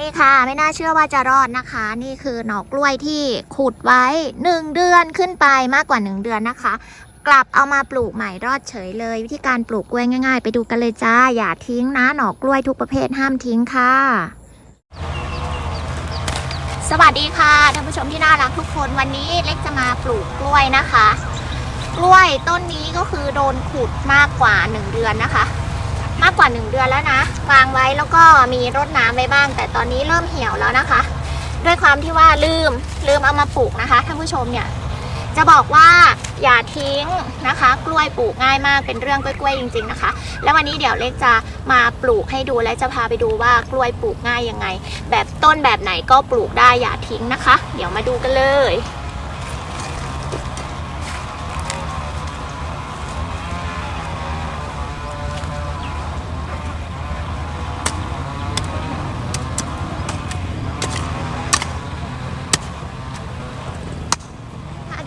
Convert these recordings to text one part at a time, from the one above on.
นี่ค่ะ ไม่น่าเชื่อว่าจะรอดนะคะ นี่คือหนอกกล้วยที่ขุดไว้ 1 เดือนขึ้นไปมากกว่า 1 เดือนนะคะ กลับเอามาปลูกใหม่รอดเฉยเลย วิธีการปลูกกล้วยง่าย ๆ ไปดูกันเลยจ้า อย่าทิ้งนะหน่อกล้วยทุกประเภทห้ามทิ้งค่ะสวัสดีค่ะท่านผู้ชมที่น่ารักทุกคนวันนี้เล็กจะมาปลูกกล้วยนะคะ กล้วยต้นนี้ก็คือโดนขุดมากกว่า 1 เดือนนะคะ มากกว่า 1 เดือนแล้วนะวางไว้แล้วก็มีรดน้ำไว้บ้าง แต่ตอนนี้เริ่มเหี่ยวแล้วนะคะ ด้วยความที่ว่าลืมลืมเอามาปลูกนะคะท่านผู้ชมเนี่ยจะบอกว่าอย่าทิ้งนะคะ กล้วยปลูกง่ายมากเป็นเรื่องกล้วยๆจริง ๆนะคะ แล้ววันนี้เดี๋ยวเล็กจะมาปลูกให้ดูและจะพาไปดูว่ากล้วยปลูกง่ายยังไง แบบต้นแบบไหนก็ปลูกได้อย่าทิ้งนะคะ เดี๋ยวมาดูกันเลย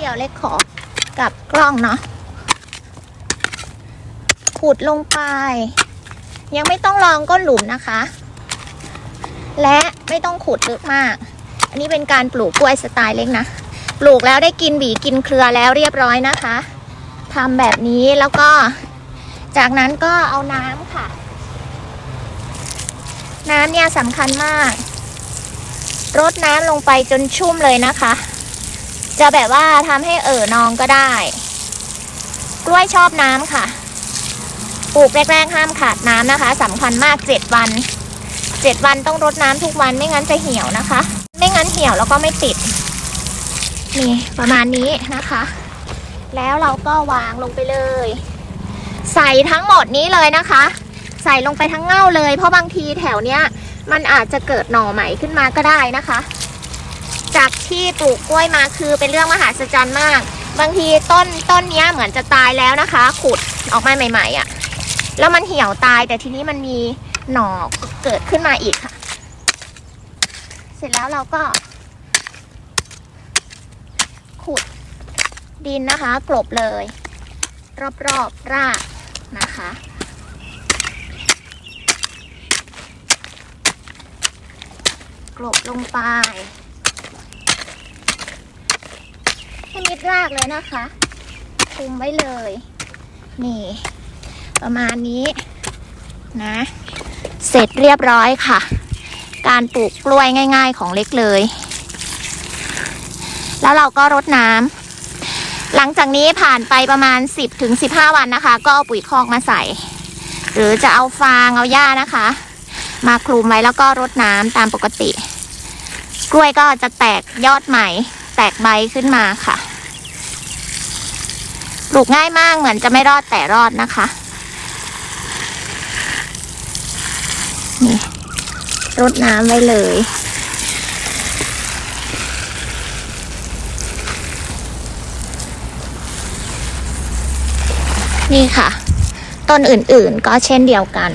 ดี๋ยวเล็กขอกับกล้องเนาะขุดลงไป ยังไม่ต้องลองก้นหลุมนะคะ และไม่ต้องขุดลึกมาก อันนี้เป็นการปลูกกล้วยสไตล์เล็กนะปลูกแล้วได้กินหวีกินเครือแล้วเรียบร้อยนะคะทำแบบนี้แล้วก็ จากนั้นก็เอาน้ำค่ะ น้ำเนี่ยสำคัญมากรดน้ำลงไปจนชุ่มเลยนะคะ จะแบบว่าทำให้เอ่อนองก็ได้ กล้วยชอบน้ำค่ะ ปลูกแรกๆห้ามขาดน้ำนะคะสำคัญมาก7วัน7วันต้องรดน้ำทุกวันไม่งั้นจะเหี่ยวนะคะ ไม่งั้นเหี่ยวแล้วก็ไม่ติด นี่ประมาณนี้นะคะ แล้วเราก็วางลงไปเลย ใส่ทั้งหมดนี้เลยนะคะ ใส่ลงไปทั้งเง่าเลย เพราะบางทีแถวเนี้ยมันอาจจะเกิดหน่อใหม่ขึ้นมาก็ได้นะคะ จากที่ปลูกกล้วยมาคือเป็นเรื่องมหัศจรรย์มาก บางทีต้นต้นนี้เหมือนจะตายแล้วนะคะ ขุดออกมาใหม่ๆอะ่ะ แล้วมันเหี่ยวตายแต่ทีนี้มันมีหน่อเกิดขึ้นมาอีกค่ะ เสร็จแล้วเราก็ ขุดดินนะคะ กลบเลย รอบๆรากนะคะกลบลงไป ให้มิดรากเลยนะคะคุมไว้เลย นี่ ประมาณนี้นะ เสร็จเรียบร้อยค่ะ การปลูกกล้วยง่าย ๆ ของเล็กเลย แล้วเราก็รดน้ำหลังจากนี้ผ่านไปประมาณ 10ถึง15วันนะคะ ก็เอาปุ๋ยคอกมาใส่ หรือจะเอาฟางเอาหญ้านะคะ มาคลุมไว้แล้วก็รดน้ำตามปกติ กล้วยก็จะแตกยอดใหม่ แตกใบขึ้นมาค่ะ ลูกง่ายมากเหมือนจะไม่รอดแต่รอดนะคะนี่รดน้ำไว้เลย นี่ค่ะ ต้นอื่นๆก็เช่นเดียวกัน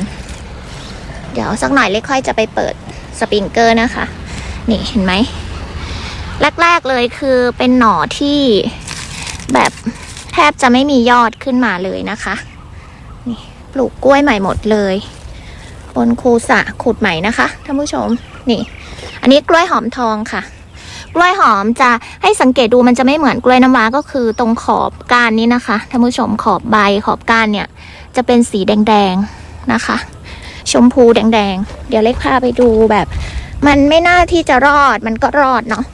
เดี๋ยวสักหน่อยเล็กค่อยจะไปเปิดสปริงเกอร์นะคะ นี่เห็นไหม แรก ๆเลยคือเป็นหน่อที่แบบ แทบจะไม่มียอดขึ้นมาเลยนะคะนี่ปลูกกล้วยใหม่หมดเลย บนคูสะขุดใหม่นะคะท่านผู้ชมนี่ อันนี้กล้วยหอมทองค่ะ กล้วยหอมจะให้สังเกตดูมันจะไม่เหมือนกล้วยน้ำว้าก็คือตรงขอบก้านนี้นะคะท่านผู้ชมขอบใบขอบก้านเนี่ย จะเป็นสีแดงๆนะคะ ชมพูแดงๆ เดี๋ยวเล็กพาไปดูแบบ มันไม่น่าที่จะรอดมันก็รอดเนาะ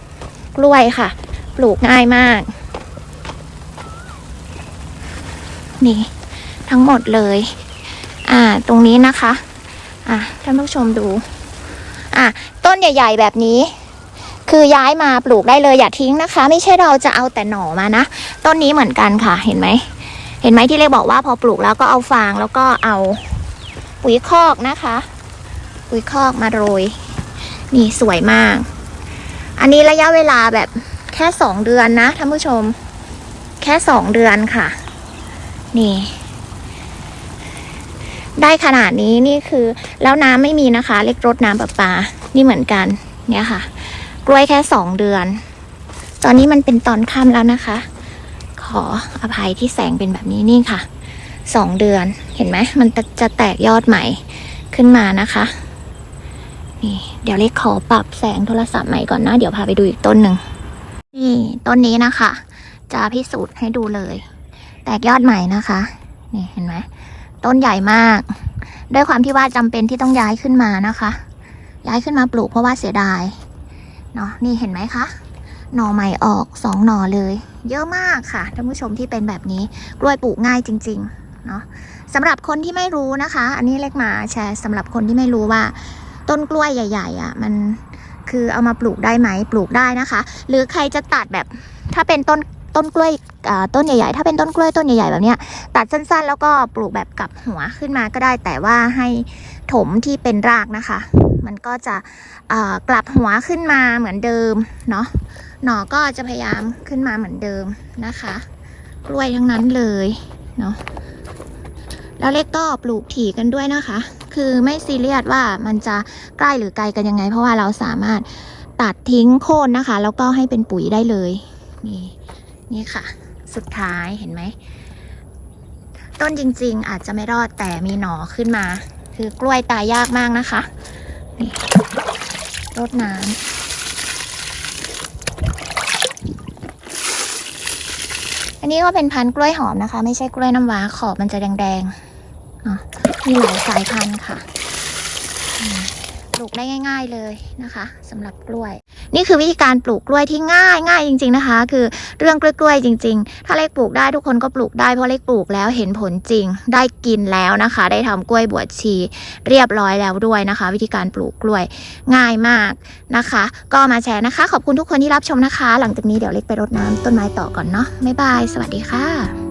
กล้วยค่ะ ปลูกง่ายมาก นี่ทั้งหมดเลย อ่า ตรงนี้นะคะ อะท่านผู้ชมดู อะต้นใหญ่ ๆ แบบนี้ คือย้ายมาปลูกได้เลยอย่าทิ้งนะคะ ไม่ใช่เราจะเอาแต่หน่อมานะต้นนี้เหมือนกันค่ะเห็นไหมเห็นไหมที่เล็กบอกว่าพอปลูกแล้วก็เอาฟางแล้วก็เอาปุ๋ยคอกนะคะ ปุ๋ยคอกมาโรย นี่สวยมาก อันนี้ระยะเวลาแบบแค่สองเดือนนะท่านผู้ชม แค่สองเดือนค่ะ นี่ ได้ขนาดนี้นี่คือ แล้วน้ำไม่มีนะคะ เล็กรดน้ำประปา นี่เหมือนกัน เนี่ยค่ะ กล้วยแค่สองเดือน ตอนนี้มันเป็นตอนค่ำแล้วนะคะ ขออภัยที่แสงเป็นแบบนี้นี่ค่ะสองเดือนเห็นไหมมันจะจะแตกยอดใหม่ขึ้นมานะคะนี่เดี๋ยวเล็กขอปรับแสงโทรศัพท์ใหม่ก่อนนะ เดี๋ยวพาไปดูอีกต้นหนึ่งนี่ต้นนี้นะคะ จะพิสูจน์ให้ดูเลย แตกยอดใหม่นะคะ นี่เห็นไหมต้นใหญ่มาก ด้วยความที่ว่าจำเป็นที่ต้องย้ายขึ้นมานะคะ ย้ายขึ้นมาปลูกเพราะว่าเสียดายเนาะนี่เห็นไหมคะหน่อใหม่ออกสองหน่อเลย เยอะมากค่ะท่านผู้ชมที่เป็นแบบนี้กล้วยปลูกง่ายจริงๆเนาะสำหรับคนที่ไม่รู้นะคะ อันนี้เล็กมาแชร์สำหรับคนที่ไม่รู้ว่า ต้นกล้วยใหญ่ ๆอะมันคือเอามาปลูกได้ไหมปลูกได้นะคะ หรือใครจะตัดแบบถ้าเป็นต้น ต้นกล้วยต้นใหญ่ๆ ถ้าเป็นต้นกล้วยต้นใหญ่ๆ แบบเนี้ยตัดสั้นๆ แล้วก็ปลูกแบบกลับหัวขึ้นมาก็ได้ แต่ว่าให้ถมที่เป็นรากนะคะ มันก็จะกลับหัวขึ้นมาเหมือนเดิมเนาะหนอก็จะพยายามขึ้นมาเหมือนเดิมนะคะ กล้วยทั้งนั้นเลยเนาะแล้วเล็กก็ปลูกถี่กันด้วยนะคะ คือไม่ซีเรียสว่ามันจะใกล้หรือไกลกันยังไง เพราะว่าเราสามารถตัดทิ้งโค่นนะคะ แล้วก็ให้เป็นปุ๋ยได้เลยนี่ นี่ค่ะ สุดท้ายเห็นไหม ต้นจริง ๆ อาจจะไม่รอดแต่มีหน่อขึ้นมา คือกล้วยตายยากมากนะคะนี่รดน้ำอันนี้ก็เป็นพันธุ์กล้วยหอมนะคะ ไม่ใช่กล้วยน้ำว้าขอบมันจะแดงๆเนาะมีหลายสายพันธุ์ค่ะ ปลูกได้ง่าย ๆเลยนะคะสำหรับกล้วย นี่คือวิธีการปลูกกล้วยที่ง่ายง่ายจริง ๆนะคะ คือเรื่องกล้วยๆจริง ๆ ถ้าเล็กปลูกได้ทุกคนก็ปลูกได้เพราะเล็กปลูกแล้วเห็นผลจริง ได้กินแล้วนะคะ ได้ทำกล้วยบวชชี เรียบร้อยแล้วด้วยนะคะ วิธีการปลูกกล้วยง่ายมากนะคะ ก็มาแชร์นะคะ ขอบคุณทุกคนที่รับชมนะคะ หลังจากนี้เดี๋ยวเล็กไปรดน้ำต้นไม้ต่อก่อนเนาะบ๊ายบายสวัสดีค่ะ